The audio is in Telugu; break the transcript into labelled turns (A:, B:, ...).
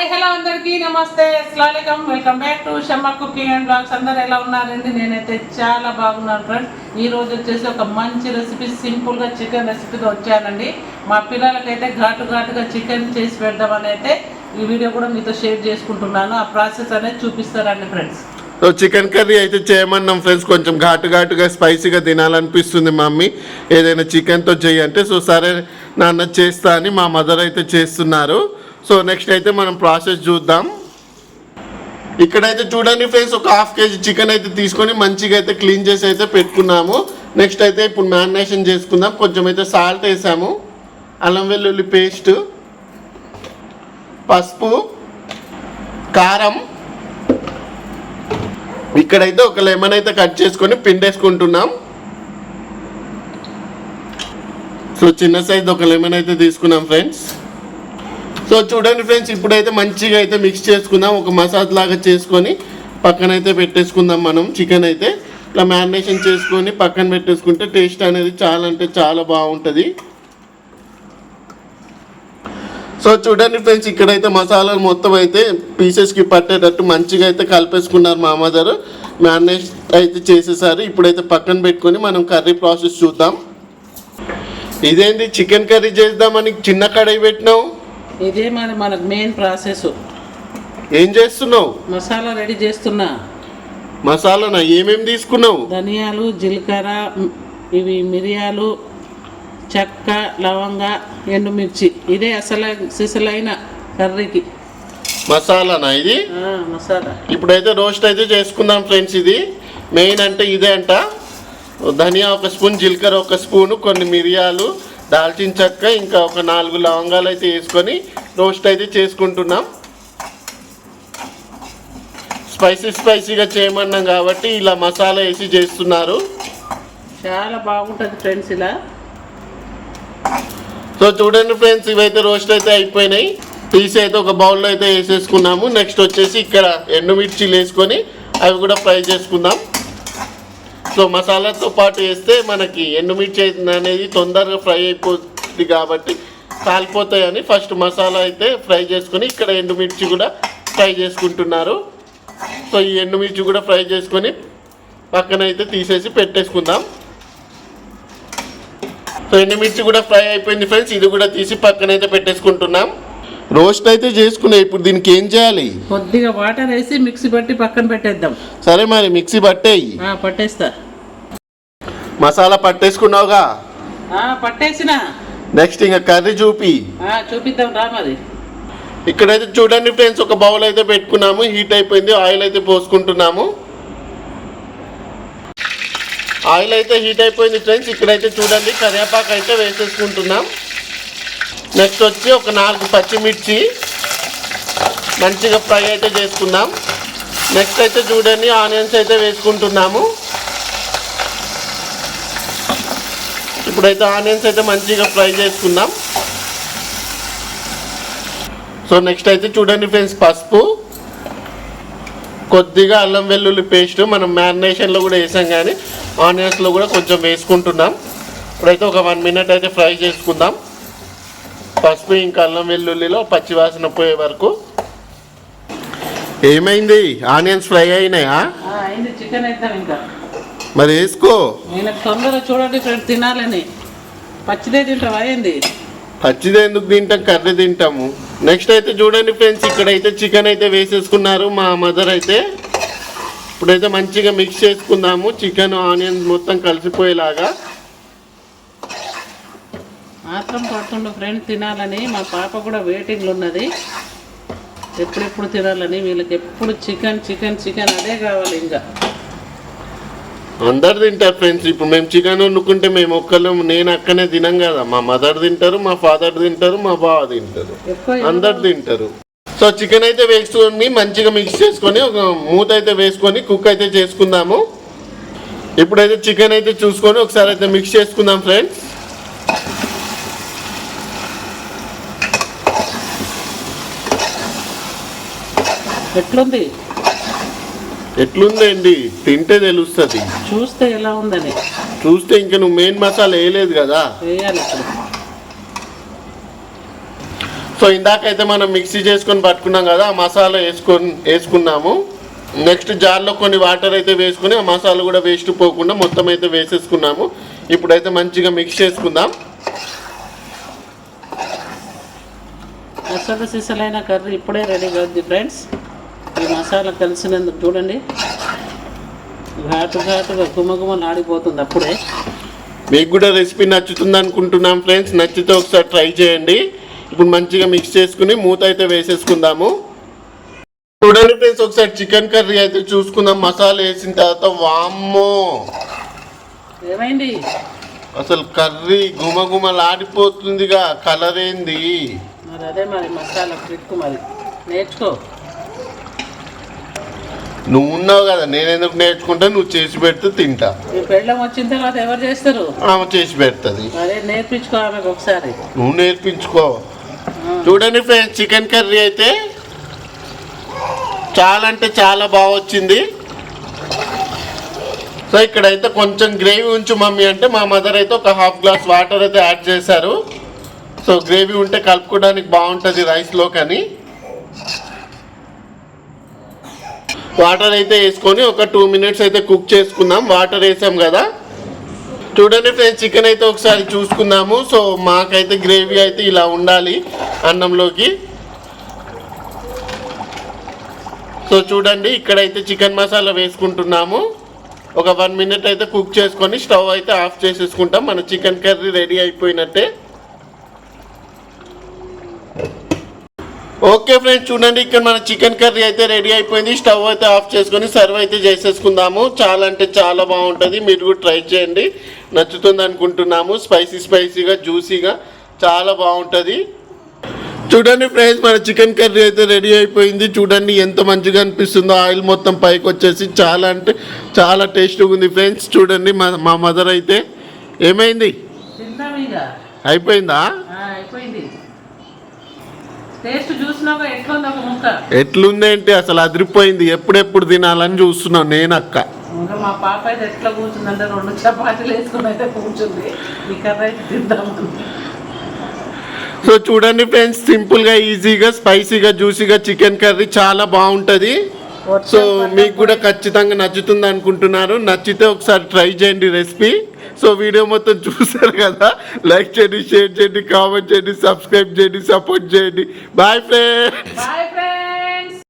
A: హాయ్ హలో అందరికీ నమస్తే అస్సలాం welcome back to Shamma cooking and blogs అందరు ఎలా ఉన్నారండి? నేనైతే చాలా బాగున్నాను ఫ్రెండ్స్ ఈ రోజు వచ్చేసి ఒక మంచి రెసిపీ సింపుల్గా చికెన్ రెసిపీతో వచ్చానండి. మా పిల్లలకైతే ఘాటు ఘాటుగా చికెన్ చేసి పెడదామని అయితే ఈ వీడియో కూడా మీతో షేర్ చేసుకుంటున్నాను. ఆ ప్రాసెస్ అనేది చూపిస్తారండి ఫ్రెండ్స్
B: సో చికెన్ కర్రీ అయితే చేయమన్నాం ఫ్రెండ్స్ కొంచెం ఘాటు ఘాటుగా స్పైసీగా తినాలనిపిస్తుంది మమ్మీ. ఏదైనా చికెన్తో చేయంటే సో సరే నాన్న చేస్తా అని మా మదర్ అయితే చేస్తున్నారు. సో నెక్స్ట్ అయితే మనం ప్రాసెస్ చూద్దాం. ఇక్కడైతే చూడండి ఫ్రెండ్స్ ఒక హాఫ్ కేజీ చికెన్ అయితే తీసుకొని మంచిగా అయితే క్లీన్ చేసి అయితే పెట్టుకున్నాము. నెక్స్ట్ అయితే ఇప్పుడు మ్యారినేషన్ చేసుకుందాం. కొంచెం అయితే సాల్ట్ వేసాము. అల్లం వెల్లుల్లి పేస్ట్ పసుపు కారం ఇక్కడైతే ఒక లెమన్ అయితే కట్ చేసుకొని పిండేసుకుంటున్నాం సో చిన్న సైజ్ ఒక లెమన్ అయితే తీసుకున్నాం ఫ్రెండ్స్ సో చూడండి ఫ్రెండ్స్ ఇప్పుడైతే మంచిగా అయితే మిక్స్ చేసుకుందాం. ఒక మసాజ్ లాగా చేసుకొని పక్కన అయితే పెట్టేసుకుందాం మనం చికెన్ అయితే. ఇట్లా మ్యారినేషన్ చేసుకొని పక్కన పెట్టేసుకుంటే టేస్ట్ అనేది చాలా అంటే చాలా బాగుంటుంది. సో చూడండి ఫ్రెండ్స్ ఇక్కడైతే మసాలాలు మొత్తం అయితే పీసెస్కి పట్టేటట్టు మంచిగా అయితే కలిపేసుకున్నారు మా మదర్ మ్యారినేట్ అయితే చేసేసారు. ఇప్పుడైతే పక్కన పెట్టుకొని మనం కర్రీ ప్రాసెస్ చూద్దాం. ఇదేంటి చికెన్ కర్రీ చేద్దామని చిన్న కడాయి పెట్టినావు?
A: ఇదే మన మనకు మెయిన్ ప్రాసెస్
B: ఏం చేస్తున్నావు?
A: మసాలా రెడీ చేస్తున్నా.
B: మసాలానా? ఏమేమి తీసుకున్నావు?
A: ధనియాలు జీలకర్ర ఇవి మిరియాలు చెక్క లవంగ ఎండుమిర్చి. ఇదే అసలు సిసలైన కర్రీకి.
B: మసాలానా ఇది?
A: మసాలా.
B: ఇప్పుడైతే రోస్ట్ అయితే చేసుకుందాం ఫ్రెండ్స్ ఇది. మెయిన్ అంటే ఇదే అంట. ధనియా ఒక స్పూన్ జీలకర్ర ఒక స్పూను కొన్ని మిరియాలు దాల్చిన చెక్క ఇంకా ఒక నాలుగు లవంగాలు అయితే వేసుకొని రోస్ట్ అయితే చేసుకుంటున్నాం. స్పైసీ స్పైసీగా చేయమన్నాం కాబట్టి ఇలా మసాలా వేసి చేస్తున్నారు.
A: చాలా బాగుంటుంది ఫ్రెండ్స్ ఇలా.
B: సో చూడండి ఫ్రెండ్స్ ఇవైతే రోస్ట్ అయితే అయిపోయినాయి. తీసి అయితే ఒక బౌల్లో అయితే వేసేసుకున్నాము. నెక్స్ట్ వచ్చేసి ఇక్కడ ఎండుమిర్చీలు వేసుకొని అవి కూడా ఫ్రై చేసుకుందాం. సో మసాలాతో పాటు వేస్తే మనకి ఎండుమిర్చి అనేది తొందరగా ఫ్రై అయిపోతుంది కాబట్టి కాలిపోతాయని ఫస్ట్ మసాలా అయితే ఫ్రై చేసుకొని ఇక్కడ ఎండుమిర్చి కూడా ఫ్రై చేసుకుంటున్నారు. సో ఈ ఎండుమిర్చి కూడా ఫ్రై చేసుకొని పక్కన అయితే తీసేసి పెట్టేసుకుందాం. సో ఎండుమిర్చి కూడా ఫ్రై అయిపోయింది ఫ్రెండ్స్. ఇది కూడా తీసి పక్కన అయితే పెట్టేసుకుంటున్నాం. రోస్ట్ అయితే చేసుకున్నా ఇప్పుడు దీనికి ఏం చేయాలి?
A: కొద్దిగా వాటర్ వేసి మిక్సీ పట్టి పక్కన పెట్టేద్దాం.
B: సరే మరి మిక్సీ పట్టేయి.
A: ఆ, పట్టేస్తా.
B: మసాలా పట్టేసుకున్నావుగా?
A: ఆ, పట్టేసిన.
B: నెక్స్ట్ ఇంకా కర్రీ చూపి.
A: ఆ, చూపిద్దాం రా మరి.
B: ఇక్కడైతే చూడండి ఫ్రెండ్స్ ఒక బౌల్ అయితే పెట్టుకున్నాము. హీట్ అయిపోయింది ఆయిల్ అయితే పోసుకుంటున్నాము. ఆయిల్ అయితే హీట్ అయిపోయింది ఫ్రెండ్స్. ఇక్కడైతే చూడండి కరివేపాకు అయితే వేసేసుకుంటున్నాం. నెక్స్ట్ వచ్చి ఒక నాలుగు పచ్చిమిర్చి మంచిగా ఫ్రై అయితే చేసుకుందాం. నెక్స్ట్ అయితే చూడండి ఆనియన్స్ అయితే వేసుకుంటున్నాము. ఇప్పుడైతే ఆనియన్స్ అయితే మంచిగా ఫ్రై చేసుకుందాం. సో నెక్స్ట్ అయితే చూడండి ఫ్రెండ్స్ పసుపు. కొద్దిగా అల్లం వెల్లుల్లి పేస్ట్ మనం మ్యారినేషన్లో కూడా వేసాం కానీ ఆనియన్స్లో కూడా కొంచెం వేసుకుంటున్నాం. ఇప్పుడైతే ఒక వన్ మినిట్ అయితే ఫ్రై చేసుకుందాం. పసుపు ఇంకా అల్లం వెల్లుల్లిలో పచ్చి వాసన పోయే వరకు. ఏమైంది? ఆనియన్స్ ఫ్రై అయినాయా?
A: అయింది. చికెన్ వేద్దాం ఇంకా.
B: మరి వేసుకో.
A: నేను తొందరగా చూడండి ఫ్రెండ్స్ తినాలని. పచ్చిదే తింటావా? ఏంది?
B: పచ్చిది ఎందుకు తింటాం కర్రీ తింటాము? నెక్స్ట్ అయితే చూడండి ఫ్రెండ్స్ ఇక్కడైతే చికెన్ అయితే వేసేసుకున్నారు. మా మదర్ అయితే ఇప్పుడైతే మంచిగా మిక్స్ చేసుకుందాము. చికెన్ ఆనియన్ మొత్తం కలిసిపోయేలాగా.
A: మాత్రం పడుతుండు ఫ్రెండ్స్ తినాలని. మా పాప కూడా వెయిటింగ్లో ఉన్నది. ఎప్పుడెప్పుడు తినాలని వీళ్ళకి ఎప్పుడు చికెన్ చికెన్ చికెన్ అదే కావాలి ఇంకా.
B: అందరు తింటారు ఫ్రెండ్స్. ఇప్పుడు మేము చికెన్ వండుకుంటే మేము ఒక్కళ్ళం నేను అక్కనే తినం కదా. మా మదర్ తింటారు మా ఫాదర్ తింటారు మా బావ తింటారు. అందరు తింటారు. సో చికెన్ అయితే వేసుకొని మంచిగా మిక్స్ చేసుకొని ఒక మూత అయితే వేసుకొని కుక్ అయితే చేసుకుందాము. ఇప్పుడైతే చికెన్ అయితే చూసుకొని ఒకసారి అయితే మిక్స్ చేసుకుందాం ఫ్రెండ్స్.
A: ఎట్లుంది?
B: ఎట్లుందండి? తింటే తెలుస్తుంది.
A: చూస్తే ఎలా ఉందని.
B: చూస్తే ఇంకా నువ్వు మెయిన్ మసాలా వేయలేదు కదా?
A: వేయాలి ఇప్పుడు.
B: సో ఇందాకైతే మనం మిక్సీ చేసుకొని పట్టుకున్నాం కదా ఆ మసాలా వేసుకొని వేసుకున్నాము. నెక్స్ట్ జార్లో కొన్ని వాటర్ అయితే వేసుకుని ఆ మసాలా కూడా వేస్ట్ పోకుండా మొత్తం అయితే వేసేసుకున్నాము. ఇప్పుడైతే మంచిగా మిక్స్ చేసుకుందాం.
A: అసలు సిసలైన కర్రీ ఇప్పుడే రెడీగా ఉంది ఫ్రెండ్స్ ఈ మసాలా కలిసినందుకు చూడండి. ఘాటు ఘాటుగా గుమగుమలు ఆడిపోతుంది అప్పుడే.
B: మీకు కూడా రెసిపీ నచ్చుతుంది అనుకుంటున్నాం ఫ్రెండ్స్. నచ్చితే ఒకసారి ట్రై చేయండి. ఇప్పుడు మంచిగా మిక్స్ చేసుకుని మూత అయితే వేసేసుకుందాము. చూడండి ఫ్రెండ్స్ ఒకసారి చికెన్ కర్రీ అయితే చూసుకుందాం. మసాలా వేసిన తర్వాత వామ్మో!
A: ఏమైంది?
B: అసలు కర్రీ గుమగుమలాడిపోతుందిగా కలర్ ఏంది?
A: మరి అదే మరి మసాలా ట్రిక్ మరి. నేర్చుకో.
B: నువ్వు ఉన్నావు కదా నేను ఎందుకు నేర్చుకుంటా? నువ్వు చేసి పెడితే తింటా.
A: పెళ్ళం వచ్చిన తర్వాత ఎవరు చేస్తారు?
B: ఆమె చేసి పెడుతుంది.
A: అదే నేర్పించుకో ఆమెకు ఒకసారి.
B: నువ్వు నేర్పించుకో. చూడండి ఫ్రెండ్స్ చికెన్ కర్రీ అయితే చాలా అంటే చాలా బాగా వచ్చింది. సో ఇక్కడైతే కొంచెం గ్రేవీ ఉంచు మమ్మీ అంటే మా మదర్ అయితే ఒక హాఫ్ గ్లాస్ వాటర్ అయితే యాడ్ చేశారు. సో గ్రేవీ ఉంటే కలుపుకోవడానికి బాగుంటుంది రైస్లో కానీ వాటర్ అయితే వేసుకొని ఒక టూ మినిట్స్ అయితే కుక్ చేసుకుందాం. వాటర్ వేసాం కదా. చూడండి ఫ్రెండ్స్ చికెన్ అయితే ఒకసారి చూసుకుందాము. సో మాకైతే గ్రేవీ అయితే ఇలా ఉండాలి అన్నంలోకి. సో చూడండి ఇక్కడైతే చికెన్ మసాలా వేసుకుంటున్నాము. ఒక వన్ మినిట్ అయితే కుక్ చేసుకొని స్టవ్ అయితే ఆఫ్ చేసేసుకుంటాం. మన చికెన్ కర్రీ రెడీ అయిపోయినట్టే. ఓకే ఫ్రెండ్స్ చూడండి ఇక్కడ మన చికెన్ కర్రీ అయితే రెడీ అయిపోయింది. స్టవ్ అయితే ఆఫ్ చేసుకొని సర్వ్ అయితే చేసేసుకుందాము. చాలా అంటే చాలా బాగుంటుంది. మీరు కూడా ట్రై చేయండి. నచ్చుతుంది అనుకుంటున్నాము. స్పైసీ స్పైసీగా జ్యూసీగా చాలా బాగుంటుంది. చూడండి ఫ్రెండ్స్ మన చికెన్ కర్రీ అయితే రెడీ అయిపోయింది. చూడండి ఎంత మంచిగా అనిపిస్తుందో. ఆయిల్ మొత్తం పైకి వచ్చేసి చాలా అంటే చాలా టేస్టీగా ఉంది ఫ్రెండ్స్. చూడండి మా మా మదర్ అయితే ఏమైంది? అయిపోయిందా
A: ఆ, అయిపోయింది టేస్ట్ చూసినాక ఎట్లుంది
B: ఏంటి అసలు అదిరిపోయింది. ఎప్పుడెప్పుడు తినాలని చూస్తున్నావు నేను అక్క
A: మా పాప అయితే ఎట్లా కూర్చుందంటే రెండు చపాతీలు వేసుకుని అయితే కూర్చుంది. ఈ కర్రీ అయితే తిందామని.
B: సో చూడండి ఫ్రెండ్స్ సింపుల్గా ఈజీగా స్పైసీగా జ్యూసీగా చికెన్ కర్రీ చాలా బాగుంటుంది. సో మీకు కూడా ఖచ్చితంగా నచ్చుతుంది అనుకుంటున్నారు నచ్చితే ఒకసారి ట్రై చేయండి రెసిపీ సో వీడియో మొత్తం చూసారు కదా? లైక్ చేయండి షేర్ చేయండి కామెంట్ చేయండి సబ్స్క్రైబ్ చేయండి సపోర్ట్ చేయండి. Bye friends
A: bye friends